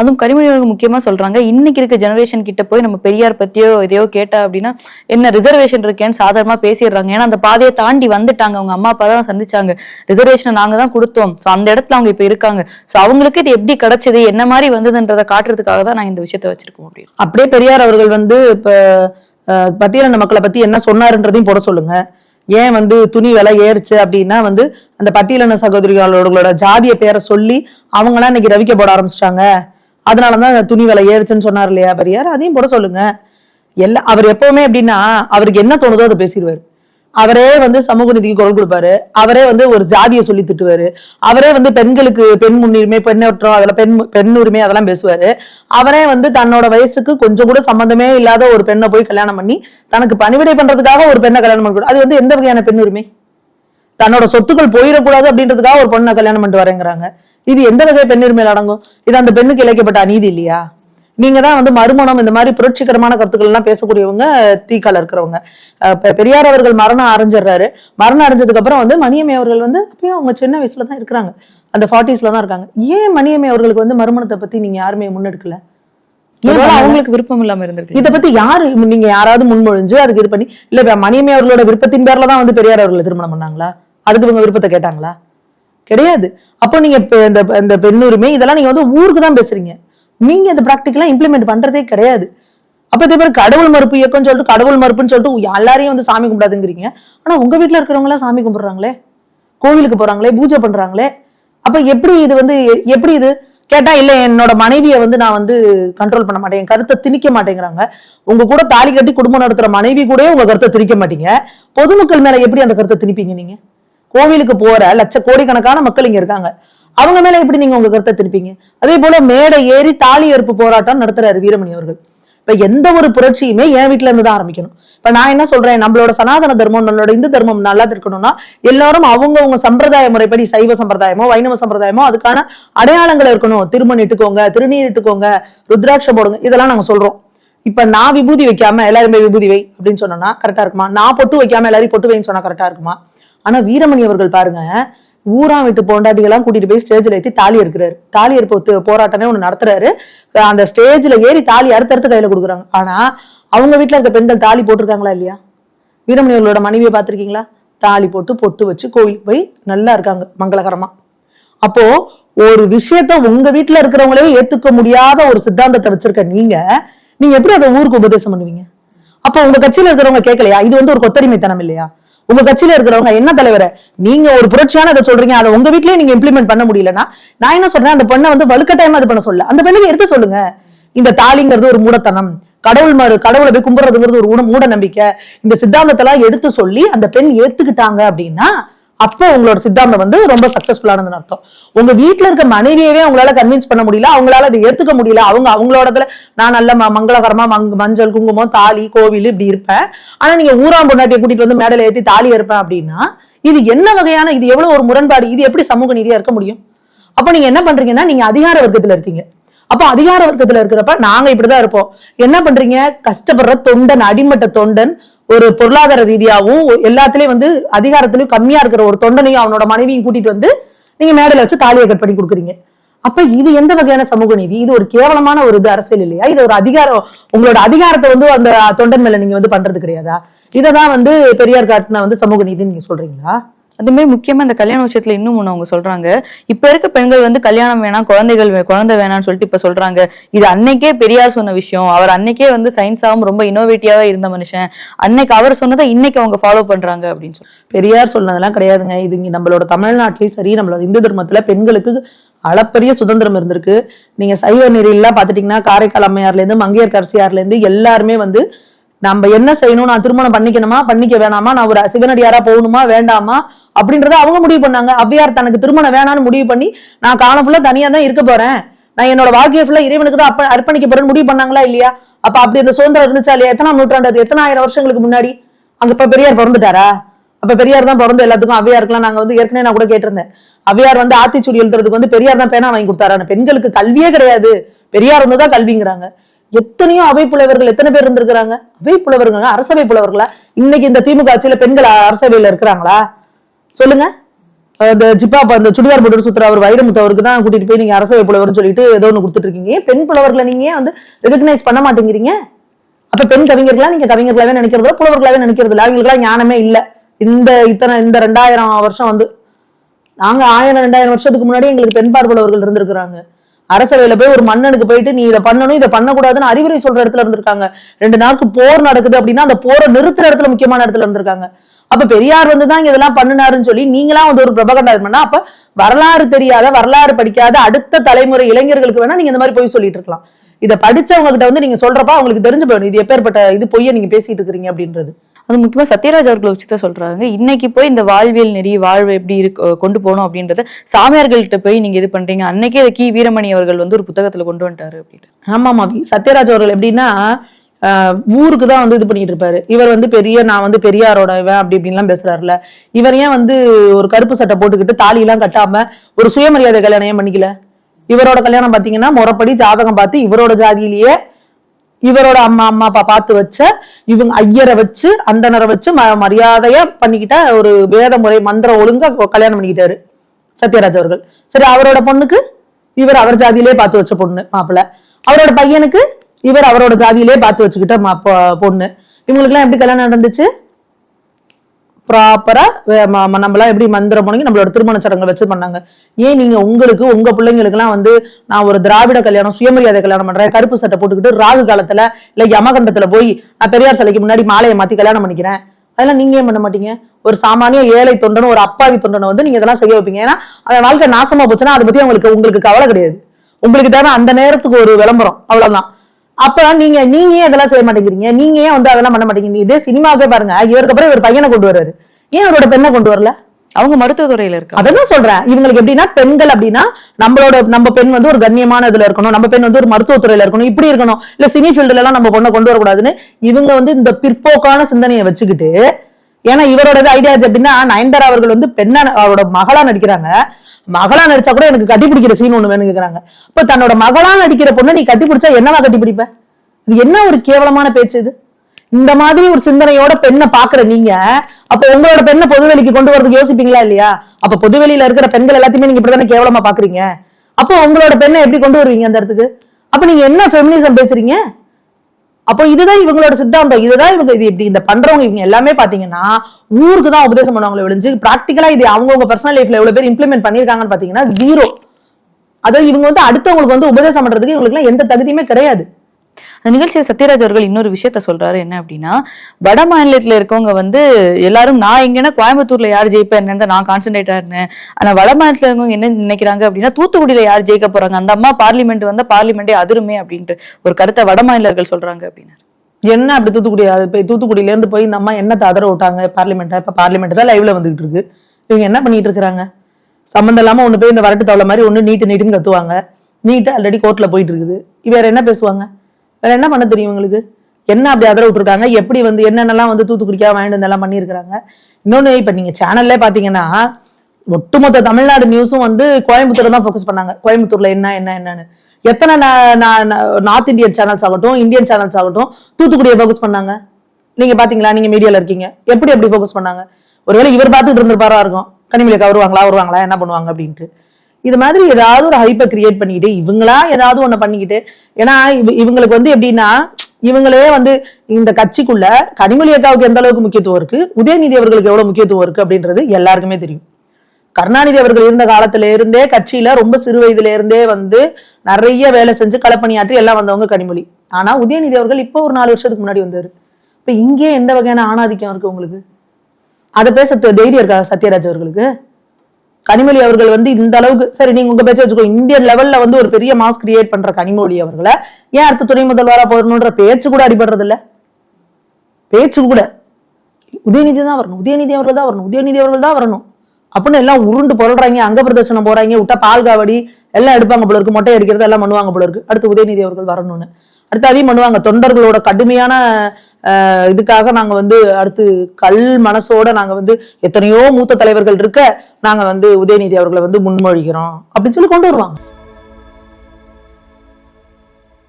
அதுவும் கனிமொழி அவர்கள் முக்கியமா சொல்றாங்க. இன்னைக்கு இருக்க ஜெனரேஷன் கிட்ட போய் நம்ம பெரியார் பத்தியோ எதையோ கேட்டா அப்படின்னா என்ன ரிசர்வேஷன் இருக்கேன்னு சாதாரணமா பேசிடுறாங்க. ஏன்னா அந்த பாதையை தாண்டி வந்துட்டாங்க. அவங்க அம்மா அப்பா தான் சந்திச்சாங்க. ரிசர்வேஷனை நாங்க தான் கொடுத்தோம். சோ அந்த இடத்துல அவங்க இப்ப இருக்காங்க. சோ அவங்களுக்கு இது எப்படி கிடைச்சது என்ன மாதிரி வந்ததுன்றதை காட்டுறதுக்காக தான் நான் இந்த விஷயத்த வச்சிருக்கோம் அப்படின்னு. அப்படியே பெரியார் அவர்கள் வந்து இப்ப பட்டியலின மக்களை பத்தி என்ன சொன்னாருன்றதையும் போட சொல்லுங்க. ஏன் வந்து துணி விலை ஏறுச்சு அப்படின்னா வந்து அந்த பட்டியலின சகோதரிகளோட ஜாதிய பேரை சொல்லி அவங்களாம் இன்னைக்கு ரவிக்க போட ஆரம்பிச்சிட்டாங்க. அதனாலதான் அந்த துணி விலை ஏறுச்சுன்னு சொன்னார் இல்லையா பெரியார்? அதையும் போட சொல்லுங்க. எல்லா அவர் எப்பவுமே எப்படின்னா அவருக்கு என்ன தோணுதோ அதை பேசிடுவாரு. அவரே வந்து சமூக நீதிக்கு குரல் கொடுப்பாரு. அவரே வந்து ஒரு ஜாதியை சொல்லி திட்டுவாரு. அவரே வந்து பெண்களுக்கு பெண் முன்னுரிமை பெண்ணற்றம் அதெல்லாம் பெண் பெண் உரிமை அதெல்லாம் பேசுவாரு. அவரே வந்து தன்னோட வயசுக்கு கொஞ்சம் கூட சம்பந்தமே இல்லாத ஒரு பெண்ணை போய் கல்யாணம் பண்ணி தனக்கு பணிவிடை பண்றதுக்காக ஒரு பெண்ணை கல்யாணம் பண்ணக்கூடாது அது வந்து எந்த வகையான பெண் உரிமை? தன்னோட சொத்துக்கள் போயிடக்கூடாது அப்படின்றதுக்காக ஒரு பொண்ணை கல்யாணம் பண்ணிட்டு வரேங்கிறாங்க. இது எந்த வகை பெண் உரிமையில் அடங்கும்? இது அந்த பெண்ணுக்கு இழைக்கப்பட்ட அநீதி இல்லையா? நீங்க தான் வந்து மறுமணம் இந்த மாதிரி புரட்சிகரமான கருத்துக்கள் எல்லாம் பேசக்கூடியவங்க தீக்கால இருக்கிறவங்க. பெரியார் அவர்கள் மரணம் அடைஞ்சிடுறாரு மரணம் அடைஞ்சதுக்கு அப்புறம் வந்து மணியம்மை அவர்கள் வந்து அப்பயும் அவங்க சின்ன வயசுல தான் இருக்கிறாங்க. அந்த ஃபார்ட்டிஸ்ல தான் இருக்காங்க. ஏன் மணியம்மை அவர்களுக்கு வந்து மறுமணத்தை பத்தி நீங்க யாருமே முன்னெடுக்கல? அவங்களுக்கு விருப்பம் இல்லாம இருந்திருக்கு. இத பத்தி யாரு நீங்க யாராவது முன்மொழிஞ்சு அதுக்கு இது பண்ணி இல்ல இப்ப மணியம்மை அவர்களோட விருப்பத்தின் பேர்ல தான் வந்து பெரியார் அவர்களை திருமணம் பண்ணாங்களா? அதுக்கு இவங்க விருப்பத்தை கேட்டாங்களா? கிடையாது. அப்போ நீங்க இந்த இந்த பெண்ணுரிமை இதெல்லாம் நீங்க வந்து ஊருக்கு தான் பேசுறீங்க. நீங்க இந்த ப்ராக்டிக்கலா இம்ப்ளிமெண்ட் பண்றதே கிடையாது. அப்ப இதே பேர் கடவுள் மறுப்பு இயக்கம்னு சொல்லிட்டு கடவுள் மறுப்புன்னு சொல்லிட்டு எல்லாரையும் வந்து சாமி கும்பிடாதுங்கிறீங்க. ஆனா உங்க வீட்ல இருக்கிறவங்க எல்லாம் சாமி கும்பிடுறாங்களே? கோவிலுக்கு போறாங்களே? பூஜை பண்றாங்களே? அப்ப எப்படி இது வந்து எப்படி இது? கேட்டா இல்ல என்னோட மனைவியை வந்து நான் வந்து கண்ட்ரோல் பண்ண மாட்டேன். என் கருத்தை திணிக்க மாட்டேங்கிறாங்க. உங்க கூட தாலி கட்டி குடும்பம் நடத்துற மனைவி கூட உங்க கருத்தை திணிக்க மாட்டீங்க. பொதுமக்கள் மேல எப்படி அந்த கருத்தை திணிப்பீங்க நீங்க? கோவிலுக்கு போற லட்ச கோடிக்கணக்கான மக்கள் இங்க இருக்காங்க. அவங்க மேல எப்படி நீங்க உங்க கருத்தை திருப்பீங்க? அதே போல மேடை ஏறி தாலி ஏற்பு போராட்டம் நடத்துறாரு வீரமணி அவர்கள். இப்ப எந்த ஒரு புரட்சியுமே என் வீட்ல இருந்து தான் ஆரம்பிக்கணும். இப்ப நான் என்ன சொல்றேன்? நம்மளோட சனாதன தர்மம் நம்மளோட இந்து தர்மம் நல்லா இருக்கணும்னா எல்லாரும் அவங்கவுங்க சம்பிரதாய முறைப்படி சைவ சம்பிரதாயமோ வைணவ சம்பிரதாயமோ அதுக்கான அடையாளங்கள் இருக்கணும். திருமணம் இட்டுக்கோங்க திருநீர் இட்டுக்கோங்க ருத்ராட்சம் போடுங்க இதெல்லாம் நாங்க சொல்றோம். இப்ப நான் விபூதி வைக்காம எல்லாரும் போய் விபூதி வை அப்படின்னு சொன்னா கரெக்டா இருக்குமா? நான் பொட்டு வைக்காம எல்லாரையும் பொட்டு வைன்னு சொன்னா கரெக்டா இருக்குமா? ஆனா வீரமணி அவர்கள் பாருங்க ஊரா விட்டு பொண்டாட்டிகளாம் கூட்டிட்டு போய் ஸ்டேஜ்ல ஏத்தி தாலி இருக்கிறாரு தாலி அறுப்பு போராட்டமே ஒண்ணு நடத்துறாரு. அந்த ஸ்டேஜ்ல ஏறி தாலி அறுத்து அறுத்து கையில கொடுக்குறாங்க. ஆனா அவங்க வீட்டுல இருக்க பெண்கள் தாலி போட்டிருக்காங்களா இல்லையா? வீரமணி அவர்களோட மனைவியை பார்த்திருக்கீங்களா? தாலி போட்டு பொட்டு வச்சு கோவிலுக்கு போய் நல்லா இருக்காங்க மங்களகரமா. அப்போ ஒரு விஷயத்த உங்க வீட்டுல இருக்கிறவங்களே ஏத்துக்க முடியாத ஒரு சித்தாந்தத்தை வச்சிருக்க நீங்க நீங்க எப்படி அதை ஊருக்கு உபதேசம் பண்ணுவீங்க? அப்போ உங்க கட்சியில இருக்கிறவங்க கேட்கலையா? இது வந்து ஒரு கொத்தடிமைத்தனம் இல்லையா? உங்க கட்சியில இருக்கிறவங்க என்ன தலைவரை? நீங்க ஒரு புரட்சியான அதை சொல்றீங்க. அதை உங்க வீட்லயே நீங்க இம்ப்ளிமெண்ட் பண்ண முடியலன்னா நான் என்ன சொல்றேன்? அந்த பெண்ணை வந்து வலுக்கட்டாயமா இது பண்ண சொல்ல அந்த பெண்ணுக்கு எடுத்து சொல்லுங்க. இந்த தாலிங்கிறது ஒரு மூடத்தனம். கடவுள் மறு கடவுளை போய் கும்பிடுறதுங்கிறது ஒரு ஊன- மூட நம்பிக்கை. இந்த சித்தாந்தத்தெல்லாம் எடுத்து சொல்லி அந்த பெண் ஏத்துக்கிட்டாங்க அப்படின்னா அப்போ உங்களோட சித்தாந்தம் வந்து ரொம்ப சக்சஸ்ஃபுல்லானதுன்னு அர்த்தம். உங்க வீட்ல இருக்க மனைவியவே உங்களால கன்வின்ஸ் பண்ண முடியல அவங்களால அதை ஏத்துக்க முடியல. அவங்க அவங்களோடதுல நான் நல்ல ம- மங்களகரமா மங்- மஞ்சள் குங்குமம் தாலி கோவில் இப்படி இருப்பேன். ஆனா நீங்க ஊராம் பொண்டாட்டியை கூட்டிட்டு வந்து மேடல ஏத்தி தாலி இருப்பேன் அப்படின்னா இது என்ன வகையான இது எவ்வளவு ஒரு முரண்பாடு இது எப்படி சமூக நீதியா இருக்க முடியும்? அப்ப நீங்க என்ன பண்றீங்கன்னா நீங்க அதிகார வர்க்கத்துல இருக்கீங்க அப்போ அதிகார வர்க்கத்துல இருக்கிறப்ப நாங்க இப்படிதான் இருப்போம். என்ன பண்றீங்க? கஷ்டப்படுற தொண்டன் அடிமட்ட தொண்டன் ஒரு பொருளாதார ரீதியாவும் எல்லாத்துலயும் வந்து அதிகாரத்திலயும் கம்மியா இருக்கிற ஒரு தொண்டனையும் அவனோட மனைவியும் கூட்டிட்டு வந்து நீங்க மேடையில வச்சு தாலியை கட் பண்ணி கொடுக்குறீங்க. அப்ப இது எந்த வகையான சமூக நீதி? இது ஒரு கேவலமான ஒரு இது அரசியல் இல்லையா? இது ஒரு அதிகாரம் உங்களோட அதிகாரத்தை வந்து அந்த தொண்டன் மேல நீங்க வந்து பண்றது கிடையாதா? இததான் வந்து பெரியார் காட்டின வந்து சமூக நீதின்னு நீங்க சொல்றீங்களா? அதுமாரி முக்கியமா இந்த கல்யாண விஷயத்துல இன்னும் ஒண்ணு அவங்க சொல்றாங்க. இப்ப இருக்க பெண்கள் வந்து கல்யாணம் வேணாம் குழந்தைகள் வே- குழந்தை வேணாம்னு சொல்லிட்டு இப்ப சொல்றாங்க. இது அன்னைக்கே பெரியார் சொன்ன விஷயம். அவர் அன்னைக்கே வந்து சயின்ஸாவும் ரொம்ப இனோவேட்டிவாவே இருந்த மனுஷன். அன்னைக்கு அவர் சொன்னதை இன்னைக்கு அவங்க ஃபாலோ பண்றாங்க அப்படின்னு சொல்லி. பெரியார் சொன்னதெல்லாம் கிடையாதுங்க. இது இங்க நம்மளோட தமிழ்நாட்டிலயும் சரி நம்மளோட இந்து தர்மத்துல பெண்களுக்கு அளப்பரிய சுதந்திரம் இருந்திருக்கு. நீங்க சைவ நெறியெல்லாம் பாத்துட்டீங்கன்னா காரைக்கால் அம்மையார்ல இருந்து மங்கையர் கரசியார்ல இருந்து எல்லாருமே வந்து நம்ம என்ன செய்யணும்? நான் திருமணம் பண்ணிக்கணுமா? பண்ணிக்க வேணாமா? நான் ஒரு சிவனடியாரா போகணுமா? வேண்டாமா? அப்படின்றத அவங்க முடிவு பண்ணாங்க. அவ்வியார் தனக்கு திருமணம் வேணாம்னு முடிவு பண்ணி நான் காலம் ஃபுல்லா தனியா தான் இருக்க போறேன். நான் என்னோட வாழ்க்கையை ஃபுல்லா இறைவனுக்கு தான் அப்ப அர்ப்பணிக்க போறேன்னு முடிவு பண்ணாங்களா இல்லையா? அப்ப அப்படி அந்த சுதந்திரம் இருந்துச்சா இல்லையா? எத்தனாம் நூற்றாண்டு அது எத்தனை ஆயிரம் வருஷங்களுக்கு முன்னாடி? அங்க இப்ப பெரியார் பிறந்துட்டாரா? அப்ப பெரியார் தான் பிறந்து எல்லாத்துக்கும் அவ்வியாருக்குலாம் நாங்க வந்து ஏற்கனவே நான் கூட கேட்டிருந்தேன். அவ்வியார் வந்து ஆத்திச்சூடி எழுதுறதுக்கு வந்து பெரியார் தான் பேனா வாங்கி கொடுத்தாரு பெண்களுக்கு கல்வியே கிடையாது. பெரியார் வந்து தான் கல்விங்கிறாங்க. எத்தனையோ அவை புலவர்கள் எத்தனை பேர் இருந்திருக்கிறாங்க? அவை புலவர்கள் அரசவை புலவர்களா இன்னைக்கு இந்த திமுக ஆட்சியில பெண்கள் அரசவையில இருக்கிறாங்களா? சொல்லுங்க. அந்த ஜிப்பா அந்த சுடிதார் போட்டு சுத்துற அவர் வைரமுத்து அவருக்கு தான் கூட்டிட்டு போய் நீங்க அரசவை புலவர்னு சொல்லிட்டு ஏதோ ஒன்று கொடுத்துட்டு இருக்கீங்க. பெண் புலவர்களை நீங்க வந்து ரெகக்னைஸ் பண்ண மாட்டேங்கிறீங்க? அப்ப பெண் கவிஞர்களா நீங்க கவிஞர்களாவே நினைக்கிறதோ புலவர்களாவே நினைக்கிறது இல்லை அவங்களுக்குலாம் ஞானமே இல்ல. இந்த இத்தனை இந்த ரெண்டாயிரம் வருஷம் வந்து நாங்க ஆயிரம் ரெண்டாயிரம் வருஷத்துக்கு முன்னாடி எங்களுக்கு பெண் பார்ப்பவர்கள் இருந்திருக்கிறாங்க. அரசவையில போய் ஒரு மன்னனுக்கு போயிட்டு நீ இதை பண்ணணும் இதை பண்ணக்கூடாதுன்னு அறிவுரை சொல்ற இடத்துல இருந்திருக்காங்க. ரெண்டு நாளுக்கு போர் நடக்குது அப்படின்னா அந்த போரை நிறுத்துற இடத்துல முக்கியமான இடத்துல இருந்திருக்காங்க. அப்ப பெரியார் வந்து தான் இதெல்லாம் பண்ணுனாருன்னு சொல்லி நீங்களா வந்து ஒரு பிரபகண்டா பண்ணா அப்ப வரலாறு தெரியாத வரலாறு படிக்காத அடுத்த தலைமுறை இளைஞர்களுக்கு வேணா நீங்க இந்த மாதிரி போய் சொல்லிட்டு இருக்கலாம். இதை படிச்சவங்க கிட்ட வந்து நீங்க சொல்றப்ப அவங்களுக்கு தெரிஞ்சு போயிடும். இது எப்பேற்பட்ட இது பொய்ய நீங்க பேசிட்டு இருக்கிறீங்க அப்படின்றது. அது முக்கியமா சத்யராஜ் அவர்களை வச்சு தான் சொல்றாங்க. இன்னைக்கு போய் இந்த வாழ்வியல் நெறி வாழ்வு எப்படி இருக்கு கொண்டு போகணும் அப்படின்றத சாமியார்கள்ட்ட போய் நீங்க இது பண்றீங்க. அன்னைக்கே அதை கி. வீரமணி அவர்கள் வந்து ஒரு புத்தகத்துல கொண்டு வந்துட்டாரு அப்படின்னு ஆமாமா சத்யராஜ் அவர்கள் எப்படின்னா ஆஹ் ஊருக்கு தான் வந்து இது பண்ணிட்டு இருப்பாரு. இவர் வந்து பெரிய நான் வந்து பெரியாரோட இவன் அப்படி இப்படின்லாம் பேசுறாருல இவர் ஏன் வந்து ஒரு கருப்பு சட்டை போட்டுக்கிட்டு தாலி எல்லாம் கட்டாம ஒரு சுயமரியாதை கல்யாணம் ஏன் பண்ணிக்கல? இவரோட கல்யாணம் பாத்தீங்கன்னா முறப்படி ஜாதகம் பார்த்து இவரோட ஜாதியிலேயே இவரோட அம்மா அம்மா அப்பா பார்த்து வச்ச இவங்க ஐயரை வச்சு அந்தனரை வச்சு மரியாதையா பண்ணிக்கிட்ட ஒரு வேத முறை மந்திரம் ஒழுங்கா கல்யாணம் பண்ணிக்கிட்டாரு சத்யராஜ் அவர்கள். சரி அவரோட பொண்ணுக்கு இவர் அவர் ஜாதியிலே பார்த்து வச்ச பொண்ணு மாப்பிள்ளை. அவரோட பையனுக்கு இவர் அவரோட ஜாதியிலே பார்த்து வச்சுக்கிட்ட மா- பொண்ணு பொண்ணு. இவங்களுக்குலாம் எப்படி கல்யாணம் நடந்துச்சு? ப்ராப்பரா நம்மளாம் எப்படி மந்திரம் பண்ணி நம்மளோட திருமண சடங்கு வச்சு பண்ணாங்க. ஏன் நீங்க உங்களுக்கு உங்க பிள்ளைங்களுக்குலாம் வந்து நான் ஒரு திராவிட கல்யாணம் சுயமரியாதை கல்யாணம் பண்றேன் கருப்பு சட்டை போட்டுக்கிட்டு ராகு காலத்துல இல்ல யமகண்டத்துல போய் நான் பெரியார் சிலைக்கு முன்னாடி மாலையை மாத்தி கல்யாணம் பண்ணிக்கிறேன். அதெல்லாம் நீங்க ஏன் பண்ண மாட்டீங்க? ஒரு சாமானிய ஏழை தொண்டனும் ஒரு அப்பாவி தொண்டனை வந்து நீங்க இதெல்லாம் செய்ய வைப்பீங்க. ஏன்னா அவன் வாழ்க்கை நாசமா போச்சுன்னா அதை பத்தி உங்களுக்கு உங்களுக்கு கவலை கிடையாது. உங்களுக்கு தேவை அந்த நேரத்துக்கு ஒரு விளம்பரம் அவ்வளவுதான். அப்ப நீங்க நீங்க ஏன் இதெல்லாம் செய்ய மாட்டேங்கிறீங்க? நீங்க ஏன் வந்து அதெல்லாம் பண்ண மாட்டேங்கிறீங்க? இதே சினிமாவே பாருங்க. இவருக்கு அப்புறம் இவர் பையனை கொண்டு வர்றாரு. ஏன் அவரோட பெண்ணை கொண்டு வரல? அவங்க மருத்துவத்துறையில இருக்காங்க. அதான் சொல்றேன். இவங்களுக்கு எப்படின்னா பெண்கள் அப்படின்னா நம்மளோட நம்ம பெண் வந்து ஒரு கண்ணியமான இதுல இருக்கணும். நம்ம பெண் வந்து ஒரு மருத்துவத்துறையில இருக்கணும். இப்படி இருக்கணும். இல்ல சினி ஃபீல்டுல எல்லாம் நம்ம பொண்ணை கொண்டு வரக்கூடாதுன்னு இவங்க வந்து இந்த பிற்போக்கான சிந்தனையை வச்சுக்கிட்டு ஏன்னா இவரோட ஐடியாஸ் எப்படின்னா நயன்தாரா அவர்கள் வந்து பெண்ணா அவரோட மகளா நடிக்கிறாங்க. மகளா நடிச்சா கூட எனக்கு கட்டி பிடிக்கிற சீன் ஒண்ணு வேணும் கேக்குறாங்க. இப்ப தன்னோட மகளா நடிக்கிற பொண்ணை நீ கட்டி பிடிச்சா என்னவா கட்டிப்பிடிப்ப இது என்ன ஒரு கேவலமான பேச்சு இது? இந்த மாதிரி ஒரு சிந்தனையோட பெண்ணை பாக்குற நீங்க அப்ப உங்களோட பெண்ணை பொதுவெளிக்கு கொண்டு வரதுக்கு யோசிப்பீங்களா இல்லையா? அப்ப பொதுவெளியில இருக்கிற பெண்கள் எல்லாத்தையுமே நீங்க இப்படிதானே கேவலமா பாக்குறீங்க அப்போ உங்களோட பெண்ணை எப்படி கொண்டு வருவீங்க அந்த இடத்துக்கு? அப்ப நீங்க என்ன ஃபெமினிசம் பேசுறீங்க? அப்போ இதுதான் இவங்களோட சித்தாந்தம். இதுதான் இவங்க இது இப்படி இந்த பண்றவங்க இவங்க எல்லாமே பாத்தீங்கன்னா ஊருக்கு தான் உபதேசம் பண்ணுவாங்களே விழிஞ்சு பிராக்டிகலா இது அவங்கவுங்க பர்சனல் லைஃப்ல எவ்வளவு பேர் இம்ப்ளிமெண்ட் பண்ணிருக்காங்கன்னு பாத்தீங்கன்னா ஜீரோ அதாவது இவங்க வந்து அடுத்தவங்களுக்கு வந்து உபதேசம் பண்றதுக்கு இவங்களுக்கு எந்த தகுதியுமே கிடையாது. அந்த நிகழ்ச்சியில் சத்யராஜ் அவர்கள் இன்னொரு விஷயத்த சொல்றாரு என்ன அப்படின்னா வட மாநிலத்தில் இருக்கவங்க வந்து எல்லாரும் நான் எங்கன்னா கோயம்புத்தூர்ல யார் ஜெயிப்பா என்னன்னு நான் கான்சென்ட்ரேட்டா இருந்தேன். ஆனா வட மாநிலத்தில் இருக்கவங்க என்ன நினைக்கிறாங்க அப்படின்னா தூத்துக்குடியில யார் ஜெயிக்க போறாங்க? அந்த அம்மா பார்லிமெண்ட் வந்தா பார்லிமெண்டே அதிருமே அப்படின்ட்டு ஒரு கருத்தை வட மாநிலர்கள் சொல்றாங்க அப்படின்னு என்ன அப்படி தூத்துக்குடி அது போய் தூத்துக்குடியில இருந்து போய் இந்த அம்மா என்ன ததற விட்டாங்க? பார்லிமெண்ட்டா இப்ப பார்லிமெண்ட் தான் லைவ்ல வந்துகிட்டு இருக்கு. இவங்க என்ன பண்ணிட்டு இருக்கிறாங்க? சம்மந்தம் இல்லாம ஒண்ணு போய் இந்த வரட்டு தவளை மாதிரி ஒண்ணு நீட்டு நீட்டுன்னு கத்துவாங்க. நீட்டு ஆல்ரெடி கோர்ட்ல போயிட்டு இருக்குது. வேற என்ன பேசுவாங்க? வேற என்ன பண்ண தெரியும் உங்களுக்கு என்ன அப்படி அதர விட்டுருக்காங்க? எப்படி வந்து என்னென்னலாம் வந்து தூத்துக்குடிக்கா வாங்கிட்டு வந்து எல்லாம் பண்ணியிருக்கிறாங்க? இன்னொன்னு இப்போ நீங்க சேனல்லே பாத்தீங்கன்னா ஒட்டுமொத்த தமிழ்நாடு நியூஸும் வந்து கோயம்புத்தூர் தான் ஃபோக்கஸ் பண்ணாங்க. கோயம்புத்தூர்ல என்ன என்ன என்னன்னு. எத்தனை நா- நார்த் இந்தியன் சேனல்ஸ் ஆகட்டும் இந்தியன் சேனல்ஸ் ஆகட்டும் தூத்துக்குடியை ஃபோக்கஸ் பண்ணாங்க. நீங்க பாத்தீங்களா? நீங்க மீடியால இருக்கீங்க. எப்படி எப்படி ஃபோக்கஸ் பண்ணாங்க? ஒருவேளை இவர் பார்த்துட்டு இருந்திருப்பாரா இருக்கும். கனிமொழிக்கா வருவாங்களா? வருவாங்களா? என்ன பண்ணுவாங்க அப்படின்ட்டு. இது மாதிரி ஏதாவது ஒரு ஹைப்பை கிரியேட் பண்ணிக்கிட்டு இவங்களா ஏதாவது ஒண்ணு பண்ணிக்கிட்டு ஏன்னா இவங்களுக்கு வந்து எப்படின்னா இவங்களே வந்து இந்த கட்சிக்குள்ள கனிமொழி அக்காவுக்கு எந்த அளவுக்கு முக்கியத்துவம் இருக்கு உதயநிதி அவர்களுக்கு எவ்வளவு முக்கியத்துவம் இருக்கு அப்படின்றது எல்லாருக்குமே தெரியும். கருணாநிதி அவர்கள் இருந்த காலத்துல இருந்தே கட்சியில ரொம்ப சிறு வயதுல இருந்தே வந்து நிறைய வேலை செஞ்சு களப்பணியாற்றி எல்லாம் வந்தவங்க கனிமொழி. ஆனா உதயநிதி அவர்கள் இப்போ ஒரு நாலு வருஷத்துக்கு முன்னாடி வந்தாரு. இப்ப இங்கே எந்த வகையான ஆணாதிக்கம் இருக்கு உங்களுக்கு? அதை பேச தைரியம் இருக்கா சத்யராஜ் அவர்களுக்கு? கனிமொழி அவர்கள் வந்து இந்த அளவுக்கு சரி நீங்க உங்க பேச்ச வச்சுக்கோ இந்தியன் லெவல்ல வந்து ஒரு பெரிய மாஸ் கிரியேட் பண்ற கனிமொழி அவர்களை ஏன் அடுத்த துணை முதல்வரா போறணுன்ற பேச்சு கூட அடிபடுறது இல்ல பேச்சு கூட. உதயநிதி தான் வரணும். உதயநிதி அவர்கள் தான் வரணும். உதயநிதி அவர்கள் தான் வரணும். அப்படின்னு எல்லாம் உருண்டு பொருள்றாங்க அங்க பிரதட்சணம் போறாங்க விட்டா பால் காவடி எல்லாம் எடுப்பாங்க போல இருக்கு. மொட்டை அடிக்கிறது எல்லாம் பண்ணுவாங்க போல இருக்கு. அடுத்து உதயநிதி அவர்கள் வரணும்னு. அடுத்து அதையும் பண்ணுவாங்க. தொண்டர்களோட கடுமையான இதுக்காக நாங்க வந்து அடுத்து கல் மனசோட நாங்க வந்து எத்தனையோ மூத்த தலைவர்கள் இருக்க நாங்க வந்து உதயநிதி அவர்களை வந்து முன்மொழிகிறோம் அப்படின்னு சொல்லி கொண்டு வருவாங்க.